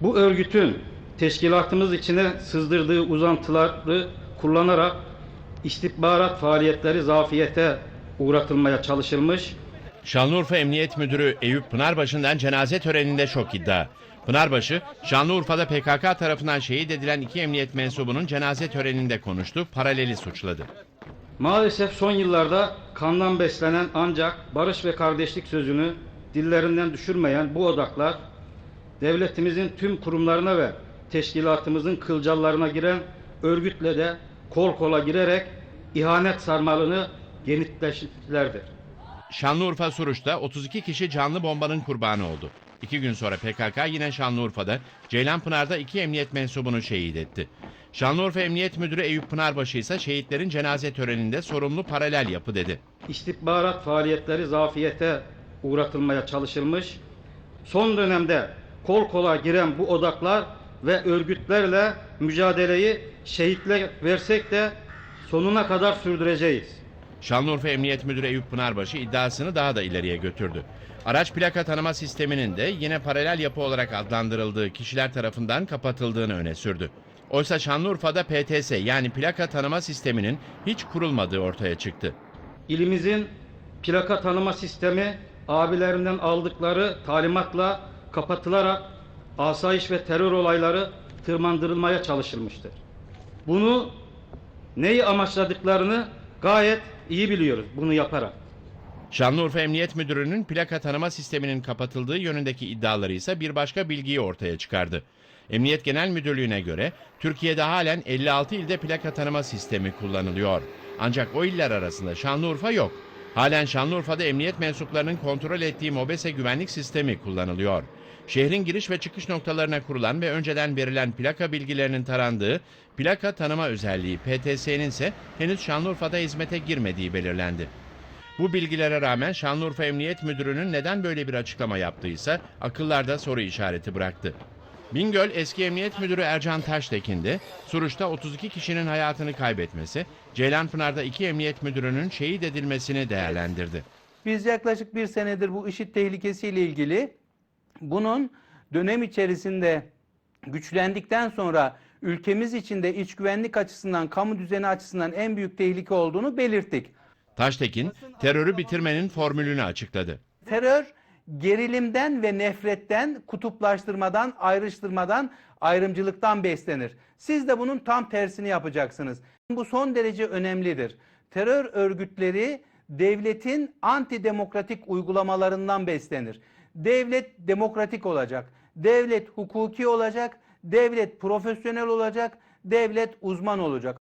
Bu örgütün teşkilatımız içine sızdırdığı uzantıları kullanarak istihbarat faaliyetleri zafiyete uğratılmaya çalışılmış. Şanlıurfa Emniyet Müdürü Eyüp Pınarbaşı'ndan cenaze töreninde şok iddia. Pınarbaşı, Şanlıurfa'da PKK tarafından şehit edilen iki emniyet mensubunun cenaze töreninde konuştu, paraleli suçladı. Maalesef son yıllarda kandan beslenen ancak barış ve kardeşlik sözünü dillerinden düşürmeyen bu odaklar devletimizin tüm kurumlarına ve teşkilatımızın kılcallarına giren örgütle de kol kola girerek ihanet sarmalını genitleştirdilerdir. Şanlıurfa Suruç'ta 32 kişi canlı bombanın kurbanı oldu. İki gün sonra PKK yine Şanlıurfa'da, Ceylanpınar'da iki emniyet mensubunu şehit etti. Şanlıurfa Emniyet Müdürü Eyüp Pınarbaşı ise şehitlerin cenaze töreninde sorumlu paralel yapı dedi. istihbarat faaliyetleri zafiyete uğratılmaya çalışılmış. Son dönemde kol kola giren bu odaklar ve örgütlerle mücadeleyi şehitle versek de sonuna kadar sürdüreceğiz. Şanlıurfa Emniyet Müdürü Eyüp Pınarbaşı iddiasını daha da ileriye götürdü. Araç plaka tanıma sisteminin de yine paralel yapı olarak adlandırıldığı kişiler tarafından kapatıldığını öne sürdü. Oysa Şanlıurfa'da PTS yani plaka tanıma sisteminin hiç kurulmadığı ortaya çıktı. İlimizin plaka tanıma sistemi abilerinden aldıkları talimatla kapatılarak asayiş ve terör olayları tırmandırılmaya çalışılmıştır. Bunu neyi amaçladıklarını gayet iyi biliyoruz bunu yaparak. Şanlıurfa Emniyet Müdürü'nün plaka tanıma sisteminin kapatıldığı yönündeki iddiaları ise bir başka bilgiyi ortaya çıkardı. Emniyet Genel Müdürlüğü'ne göre Türkiye'de halen 56 ilde plaka tanıma sistemi kullanılıyor. Ancak o iller arasında Şanlıurfa yok. Halen Şanlıurfa'da emniyet mensuplarının kontrol ettiği MOBESE güvenlik sistemi kullanılıyor. Şehrin giriş ve çıkış noktalarına kurulan ve önceden verilen plaka bilgilerinin tarandığı plaka tanıma özelliği PTS'nin ise henüz Şanlıurfa'da hizmete girmediği belirlendi. Bu bilgilere rağmen Şanlıurfa Emniyet Müdürü'nün neden böyle bir açıklama yaptıysa akıllarda soru işareti bıraktı. Bingöl eski Emniyet Müdürü Ercan Taştekin de Suruç'ta 32 kişinin hayatını kaybetmesi, Ceylanpınar'da iki emniyet müdürünün şehit edilmesini değerlendirdi. Biz yaklaşık bir senedir bu IŞİD tehlikesiyle ilgili bunun dönem içerisinde güçlendikten sonra ülkemiz içinde iç güvenlik açısından, kamu düzeni açısından en büyük tehlike olduğunu belirttik. Taştekin, terörü bitirmenin formülünü açıkladı. Terör gerilimden ve nefretten, kutuplaştırmadan, ayrıştırmadan, ayrımcılıktan beslenir. Siz de bunun tam tersini yapacaksınız. Bu son derece önemlidir. Terör örgütleri devletin antidemokratik uygulamalarından beslenir. Devlet demokratik olacak. Devlet hukuki olacak. Devlet profesyonel olacak. Devlet uzman olacak.